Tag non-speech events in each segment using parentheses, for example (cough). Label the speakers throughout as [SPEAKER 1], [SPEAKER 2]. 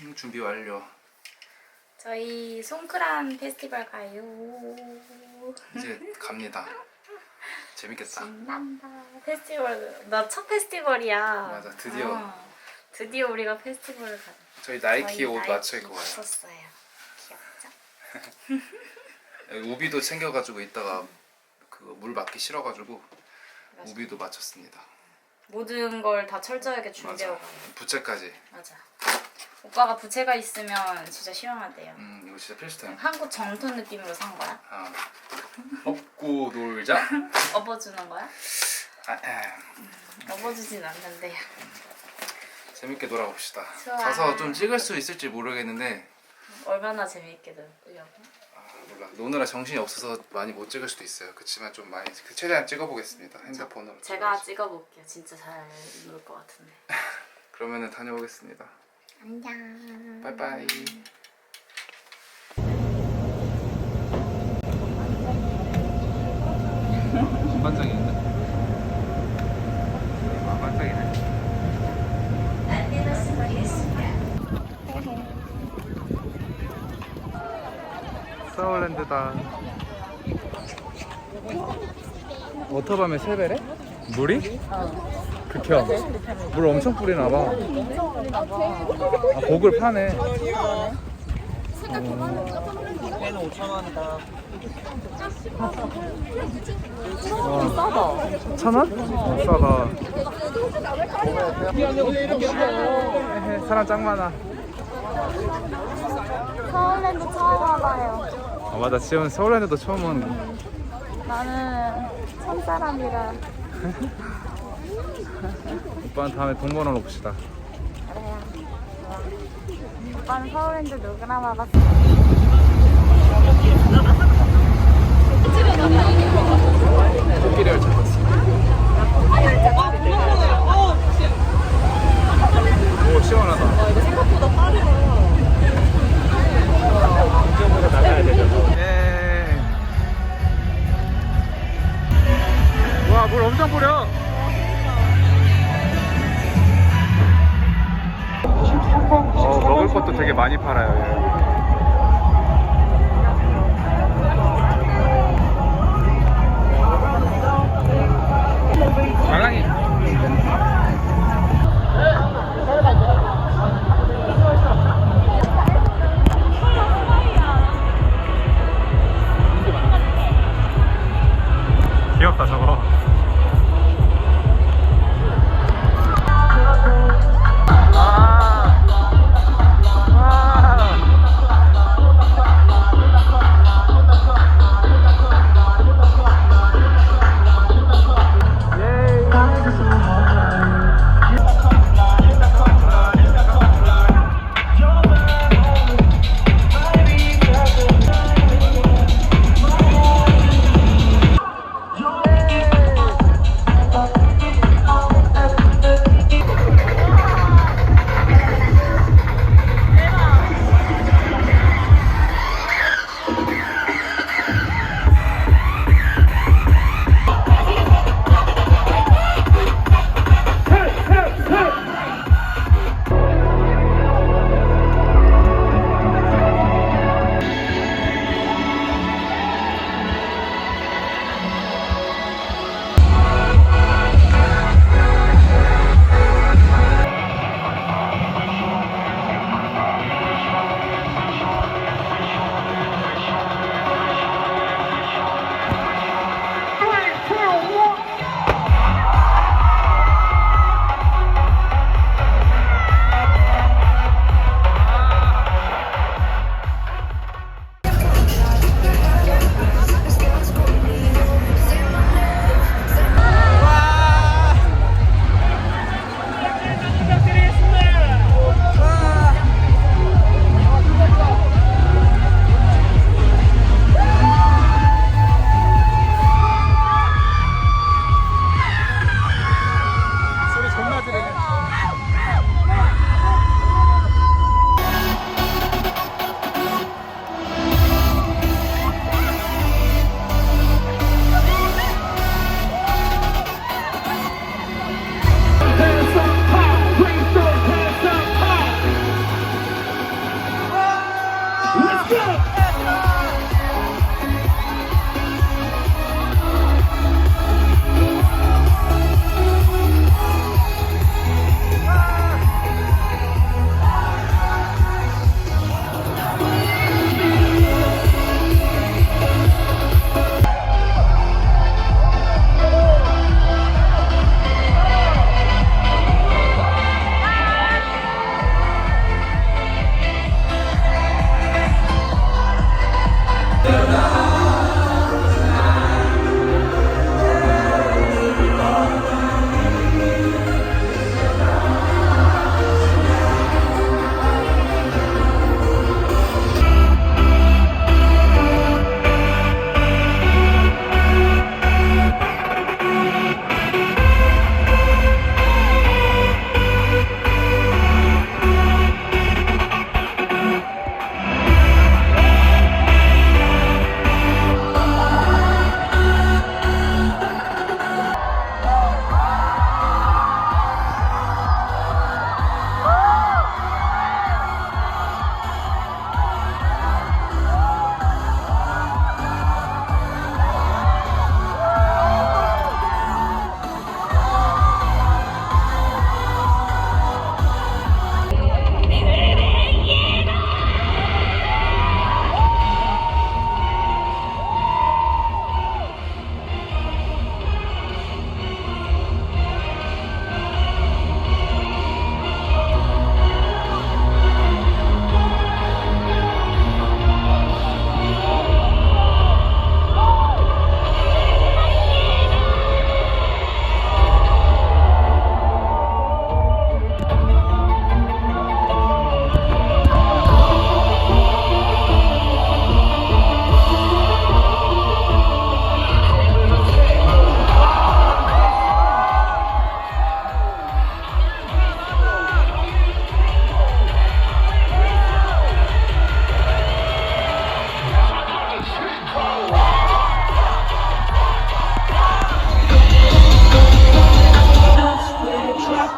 [SPEAKER 1] 음, 준비 완료.
[SPEAKER 2] 저희 송크란 페스티벌 가요.
[SPEAKER 1] 이제 갑니다. 재밌겠다.
[SPEAKER 2] 신난다. 페스티벌 나 첫 페스티벌이야.
[SPEAKER 1] 맞아, 드디어.
[SPEAKER 2] 어, 드디어 우리가 페스티벌을 가.
[SPEAKER 1] 저희 나이키
[SPEAKER 2] 저희
[SPEAKER 1] 옷 맞춰 입고 가요.
[SPEAKER 2] 맞췄어요. 귀엽죠? (laughs)
[SPEAKER 1] 우비도 챙겨가지고 있다가 그 물 맞기 싫어가지고 우비도 맞췄습니다.
[SPEAKER 2] 모든 걸 다 철저하게
[SPEAKER 1] 맞아.
[SPEAKER 2] 준비하고.
[SPEAKER 1] 부채까지.
[SPEAKER 2] 맞아. 오빠가 부채가 있으면 진짜 시원하대요.
[SPEAKER 1] 음 이거 진짜 필수템.
[SPEAKER 2] 한국 정통 느낌으로 산 거야?
[SPEAKER 1] 아. 업고 놀자. (laughs)
[SPEAKER 2] 업어주는 거야?
[SPEAKER 1] 아, 에.
[SPEAKER 2] 업어주진 않는데.
[SPEAKER 1] 재밌게 놀아봅시다.
[SPEAKER 2] 좋아.
[SPEAKER 1] 가서 좀 찍을 수 있을지 모르겠는데
[SPEAKER 2] 얼마나 재밌게 놀려고?
[SPEAKER 1] 아, 몰라. 노느라 정신이 없어서 많이 못 찍을 수도 있어요. 그렇지만 좀 많이 그 최대한 찍어보겠습니다. 핸드폰으로.
[SPEAKER 2] 제가
[SPEAKER 1] 찍어야지.
[SPEAKER 2] 찍어볼게요. 진짜 잘놀것 같은데. (laughs)
[SPEAKER 1] 그러면은 다녀오겠습니다.
[SPEAKER 2] 안녕.
[SPEAKER 1] 빠이빠이. 반짝이네. 아, 반짝이네. 서울랜드다. 워터밤에 세배래? 물이? 극혐. 물 엄청 뿌리나 봐. 아, 곡을 파네.
[SPEAKER 3] 얘는 5천 원이다.
[SPEAKER 1] 싸다. 천 원? 어, 싸다. 에헤, 사람 짱 많아.
[SPEAKER 4] 서울랜드 처음 와봐요.
[SPEAKER 1] 아, 맞아. 지금 서울랜드도 처음 오는.
[SPEAKER 4] 나는 천 사람이라 (laughs)
[SPEAKER 1] 오빠는 다음에 돈 벌어 봅시다.
[SPEAKER 4] 그래요. 오빠는 서울랜드 누구나 와봤어.
[SPEAKER 1] 코끼리를 잡았어. 오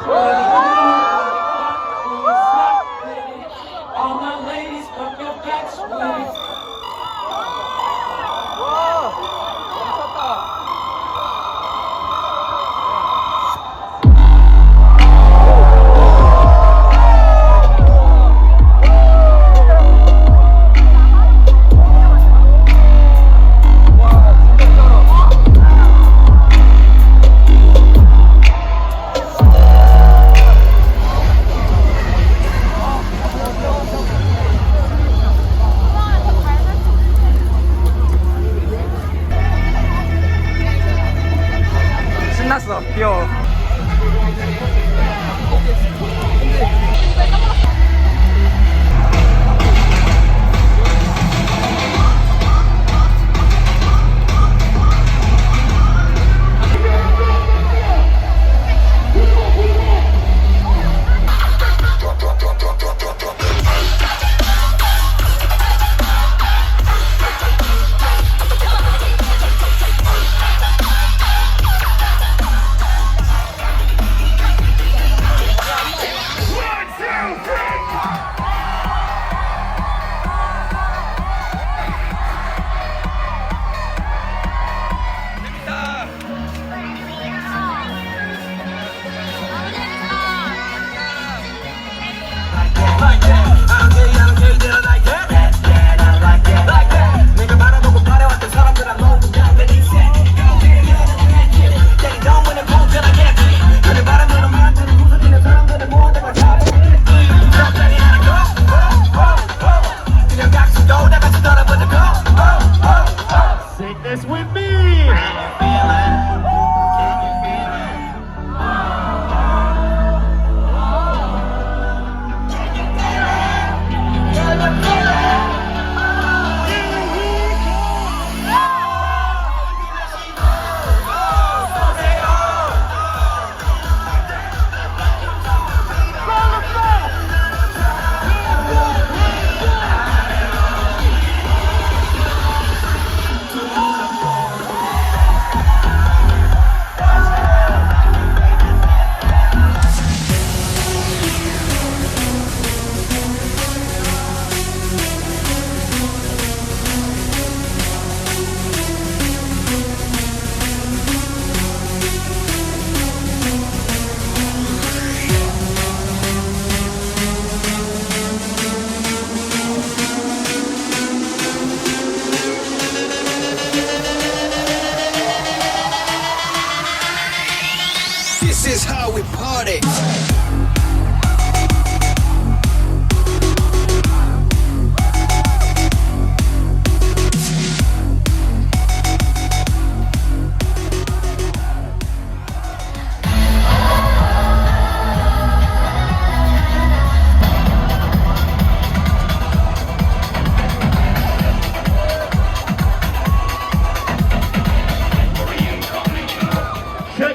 [SPEAKER 2] Whoa.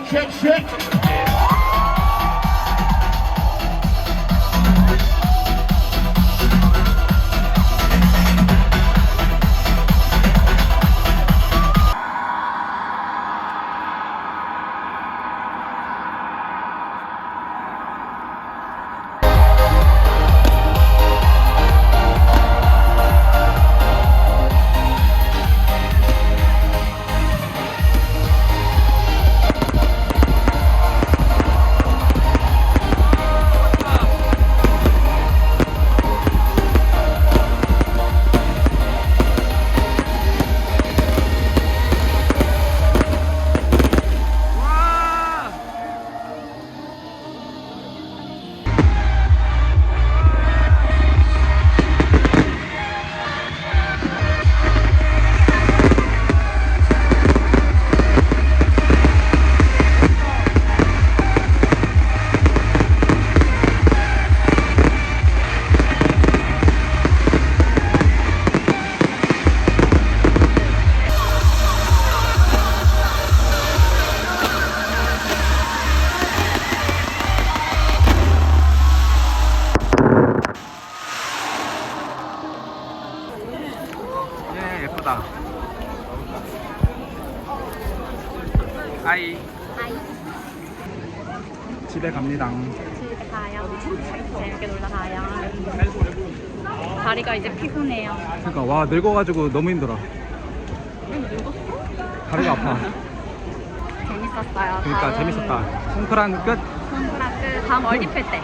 [SPEAKER 2] shake, shake. 다리가 이제 피곤해요.
[SPEAKER 3] 그러니까 와 늙어가지고 너무 힘들어. 다리가 아파. (laughs)
[SPEAKER 2] 재밌었어요.
[SPEAKER 3] 그러니까
[SPEAKER 2] 다음
[SPEAKER 3] 재밌었다. 송크란 끝.
[SPEAKER 2] 콩쿠라크 다음 월드필 때.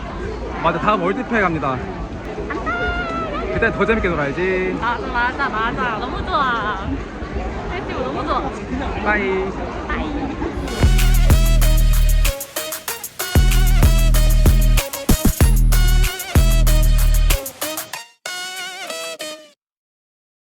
[SPEAKER 3] 맞아 다음 월드페 갑니다. 그때 더 재밌게 놀아야지.
[SPEAKER 2] 맞아 맞아 맞아. 너무 좋아. 페스티벌 너무 좋아.
[SPEAKER 3] 바이.